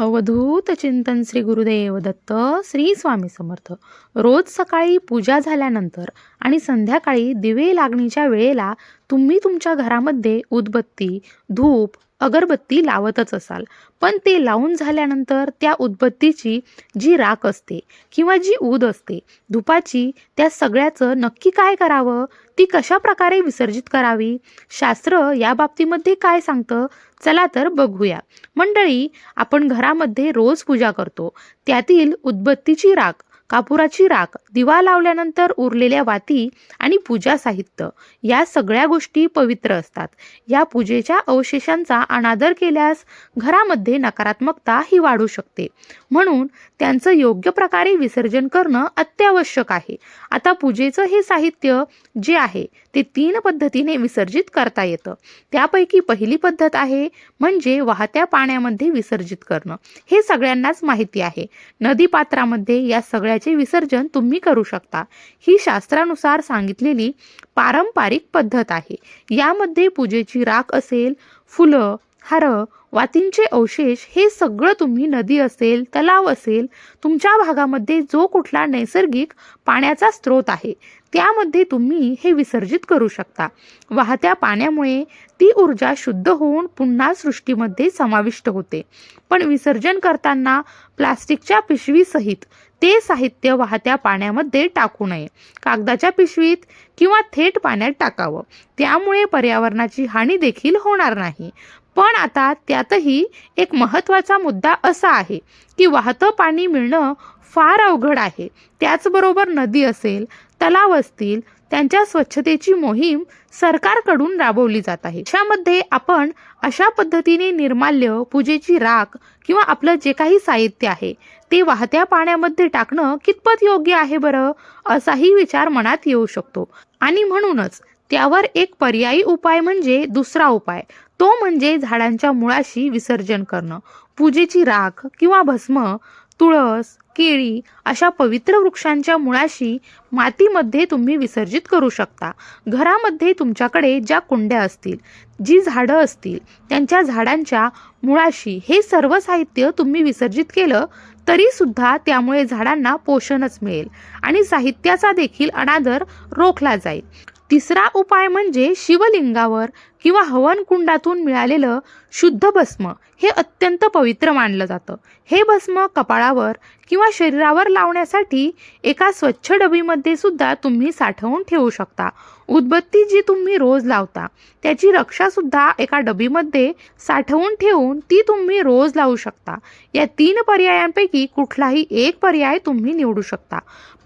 अवधूत चिंतन श्री गुरुदेव दत्त श्री स्वामी समर्थ. रोज सकाळी पूजा झाल्यानंतर आणि संध्याकाळी दिवे लागणीच्या वेळेला तुम्ही तुमच्या घरामध्ये उदबत्ती धूप अगरबत्ती लावतच असाल. पण ते लावून झाल्यानंतर त्या उदबत्तीची जी राख असते किंवा जी ऊद असते धुपाची त्या सगळ्याचं नक्की काय करावं? ती कशा प्रकारे विसर्जित करावी? शास्त्र या बाबतीमध्ये काय सांगतं? चला तर बघूया. मंडळी आपण घरामध्ये रोज पूजा करतो. त्यातील उदबत्तीची राख कापुराची राख दिवा लावल्यानंतर उरलेल्या वाती आणि पूजा साहित्य या सगळ्या गोष्टी पवित्र असतात. या पूजेच्या अवशेषांचा अनादर केल्यास घरामध्ये नकारात्मकता ही वाढू शकते. म्हणून त्यांचं योग्य प्रकारे विसर्जन करणं अत्यावश्यक आहे. आता पूजेचं हे साहित्य जे आहे ते तीन पद्धतीने विसर्जित करता येतं. त्यापैकी पहिली पद्धत आहे म्हणजे वाहत्या पाण्यामध्ये विसर्जित करणं. हे सगळ्यांनाच माहिती आहे. नदी पात्रामध्ये या सगळ्या त्याचे विसर्जन तुम्ही करू शकता. ही शास्त्रानुसार सांगितलेली पारंपरिक पद्धत आहे. यामध्ये पूजेची राख असेल फुलं हार वातींचे अवशेष हे सगळं तुम्ही नदी असेल तलाव असेल तुमच्या भागामध्ये जो कुठला नैसर्गिक पाण्याचा स्रोत आहे त्यामध्ये तुम्ही हे विसर्जित करू शकता. वाहत्या पाण्यामुळे ती ऊर्जा शुद्ध होऊन पुन्हा सृष्टीमध्ये समाविष्ट होते. पण विसर्जन करताना प्लास्टिकच्या पिशवीसहित ते साहित्य वाहत्या पाण्यामध्ये टाकू नये. कागदाच्या पिशवीत किंवा थेट पाण्यात टाकावं. त्यामुळे पर्यावरणाची हानी देखील होणार नाही. पण आता त्यातही एक महत्त्वाचा मुद्दा असा आहे की वाहतं पाणी मिळणं फार अवघड आहे. त्याचबरोबर नदी असेल तलाव असतील त्यांच्या स्वच्छतेची मोहीम सरकारकडून राबवली जात आहे. त्यामध्ये आपण अशा पद्धतीने निर्माल्य पूजेची राख किंवा आपलं जे काही साहित्य आहे ते वाहत्या पाण्यामध्ये टाकणं कितपत योग्य आहे बरं? असाही विचार मनात येऊ शकतो. आणि म्हणूनच त्यावर एक पर्यायी उपाय म्हणजे दुसरा उपाय. तो म्हणजे झाडांच्या मुळाशी विसर्जन करणं. पूजेची राख किंवा भस्म तुळस केळी अशा पवित्र वृक्षांच्या मुळाशी मातीमध्ये तुम्ही विसर्जित करू शकता. घरामध्ये तुमच्याकडे ज्या कुंड्या असतील जी झाडं असतील त्यांच्या झाडांच्या मुळाशी हे सर्व साहित्य तुम्ही विसर्जित केलं तरीसुद्धा त्यामुळे झाडांना पोषणच मिळेल आणि साहित्याचा देखील अनादर रोखला जाईल. तिसरा उपाय म्हणजे शिवलिंगावर किंवा हवन कुंडातून मिळालेलं शुद्ध भस्म हे अत्यंत पवित्र मानलं जातं. हे भस्म कपाळावर किंवा शरीरावर लावण्यासाठी एका स्वच्छ डबीमध्ये सुद्धा तुम्ही साठवून ठेवू शकता. उदबत्ती जी तुम्ही रोज लावता त्याची रक्षासुद्धा एका डबीमध्ये साठवून ठेवून ती तुम्ही रोज लावू शकता. या तीन पर्यायांपैकी कुठलाही एक पर्याय तुम्ही निवडू शकता.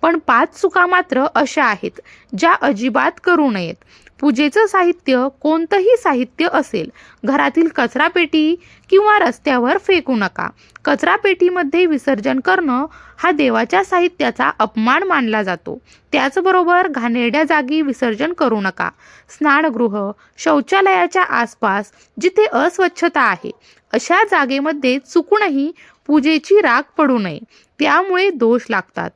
पण पाच चुका मात्र अशा आहेत ज्या अजिबात करू नयेत. पूजेचं साहित्य कोणतंही साहित्य असेल घरातील कचरापेटी किंवा रस्त्यावर फेकू नका. कचरापेटीमध्ये विसर्जन करणं हा देवाच्या साहित्याचा अपमान मानला जातो. त्याचबरोबर घाणेरड्या जागी विसर्जन करू नका. स्नानगृह शौचालयाच्या आसपास जिथे अस्वच्छता आहे अशा जागेमध्ये चुकूनही पूजेची राख पडू नये. त्यामुळे दोष लागतात.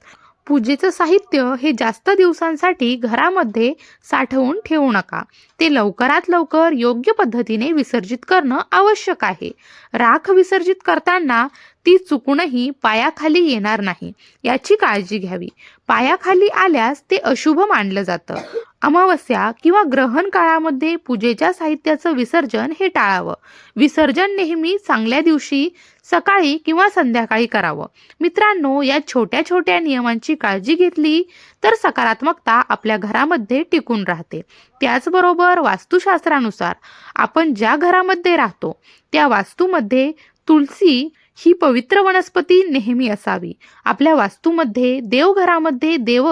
पूजेचं साहित्य हे जास्त दिवसांसाठी घरामध्ये साठवून ठेवू नका. ते लवकरात लवकर योग्य पद्धतीने विसर्जित करणं आवश्यक आहे. राख विसर्जित करताना ती चुकूनही पायाखाली येणार नाही याची काळजी घ्यावी. पायाखाली आल्यास ते अशुभ मानलं जातं. अमावस्या किंवा ग्रहण काळामध्ये पूजेच्या साहित्याचं विसर्जन हे टाळावं. विसर्जन नेहमी चांगल्या दिवशी सकाळी किंवा संध्याकाळी करावं. मित्रांनो या छोट्या छोट्या नियमांची काळजी घेतली तर सकारात्मकता आपल्या घरामध्ये टिकून राहते. त्याचबरोबर वास्तुशास्त्रानुसार आपण ज्या घरामध्ये राहतो त्या वास्तूमध्ये तुलसी ही पवित्र वनस्पती नेहमी असावी. आपल्या वास्तूमध्ये देवघरामध्ये देव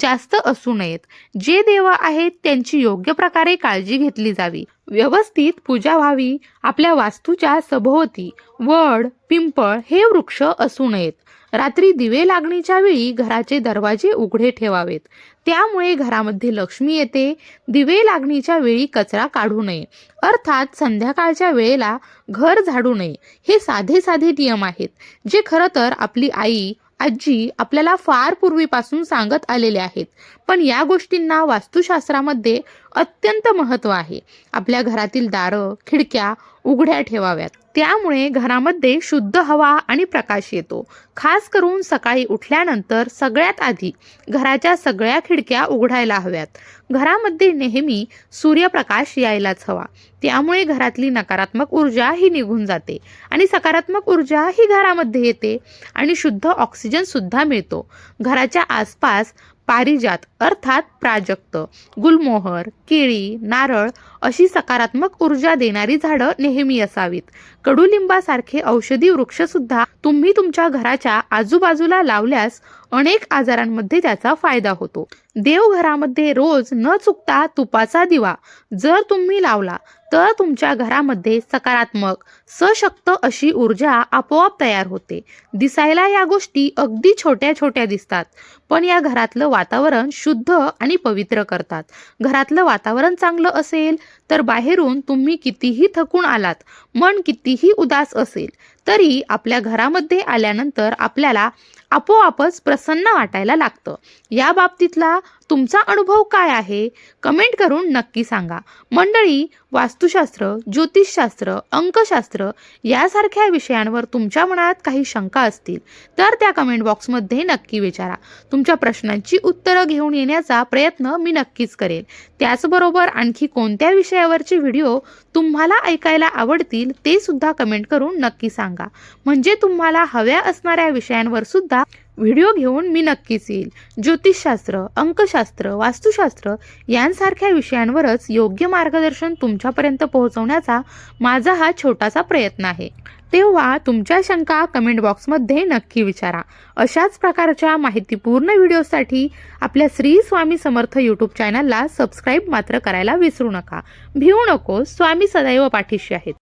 जास्त असू नयेत. जे देव आहेत त्यांची योग्य प्रकारे काळजी घेतली जावी. व्यवस्थित पूजा व्हावी आपल्या वास्तूच्या सभोवती वड पिंपळ हे वृक्ष असू नयेत. रात्री दिवे लागणीच्या वेळी घराचे दरवाजे उघडे ठेवावेत. त्यामुळे घरामध्ये लक्ष्मी येते. दिवे लागणीच्या वेळी कचरा काढू नये. अर्थात संध्याकाळच्या वेळेला घर झाडू नये. हे साधे साधे नियम आहेत. जे खरं तर आपली आई आजी आपल्याला फार पूर्वीपासून सांगत आलेले आहेत. पण या गोष्टींना वास्तुशास्त्रामध्ये अत्यंत महत्त्व आहे. आपल्या घरातील दारं खिडक्या उघड्या ठेवाव्यात. त्यामुळे घरामध्ये शुद्ध हवा आणि प्रकाश येतो. खास करून सकाळी उठल्यानंतर सगळ्यात आधी घराच्या सगळ्या खिडक्या उघडायला हव्यात. घरामध्ये नेहमी सूर्यप्रकाश यायलाच हवा. त्यामुळे घरातली नकारात्मक ऊर्जा ही निघून जाते आणि सकारात्मक ऊर्जा ही घरामध्ये येते आणि शुद्ध ऑक्सिजन सुद्धा मिळतो. घराच्या आसपास पारिजात अर्थात प्राजक्त. गुलमोहर केळी नारळ अशी सकारात्मक ऊर्जा देणारी झाडं नेहमी असावीत. कडुलिंबासारखे औषधी वृक्षसुद्धा तुम्ही तुमच्या घराच्या आजूबाजूला लावल्यास अनेक आजारांमध्ये त्याचा फायदा होतो. देवघरामध्ये रोज न चुकता तुपाचा दिवा जर तुम्ही लावला तर तुमच्या घरामध्ये सकारात्मक सशक्त अशी ऊर्जा आपोआप तयार होते. दिसायला या गोष्टी अगदी छोट्या छोट्या दिसतात पण या घरातलं वातावरण शुद्ध आणि पवित्र करतात. घरातलं वातावरण चांगलं असेल तर बाहेरून तुम्ही कितीही थकून आलात मन कितीही उदास असेल तरी आपल्या घरामध्ये आल्यानंतर आपल्याला आपोआपच प्रसन्न वाटायला लागतं. या बाबतीतला तुमचा अनुभव काय आहे? कमेंट करून नक्की सांगा. मंडळी वास्तुशास्त्र ज्योतिषशास्त्र अंकशास्त्र यासारख्या विषयांवर तुमच्या मनात काही शंका असतील तर त्या कमेंट बॉक्समध्ये नक्की विचारा. तुमच्या प्रश्नांची उत्तरं घेऊन येण्याचा प्रयत्न मी नक्कीच करेल त्याचबरोबर आणखी कोणत्या विषयावरचे व्हिडिओ तुम्हाला ऐकायला आवडतील ते सुद्धा कमेंट करून नक्की सांगा. म्हणजे तुम्हाला हव्या असणाऱ्या विषयांवर सुद्धा व्हिडिओ घेऊन मी नक्कीच येईल. ज्योतिषशास्त्र अंकशास्त्र वास्तुशास्त्र यांसारख्या विषयांवरच योग्य मार्गदर्शन तुमच्यापर्यंत पोहोचवण्याचा माझा हा छोटासा प्रयत्न आहे. तेव्हा तुमच्या शंका कमेंट बॉक्समध्ये नक्की विचारा. अशाच प्रकारच्या माहितीपूर्ण व्हिडिओसाठी आपल्या श्री स्वामी समर्थ यूट्यूब चॅनलला सबस्क्राईब मात्र करायला विसरू नका. भिवू नको स्वामी सदैव पाठीशी आहेत.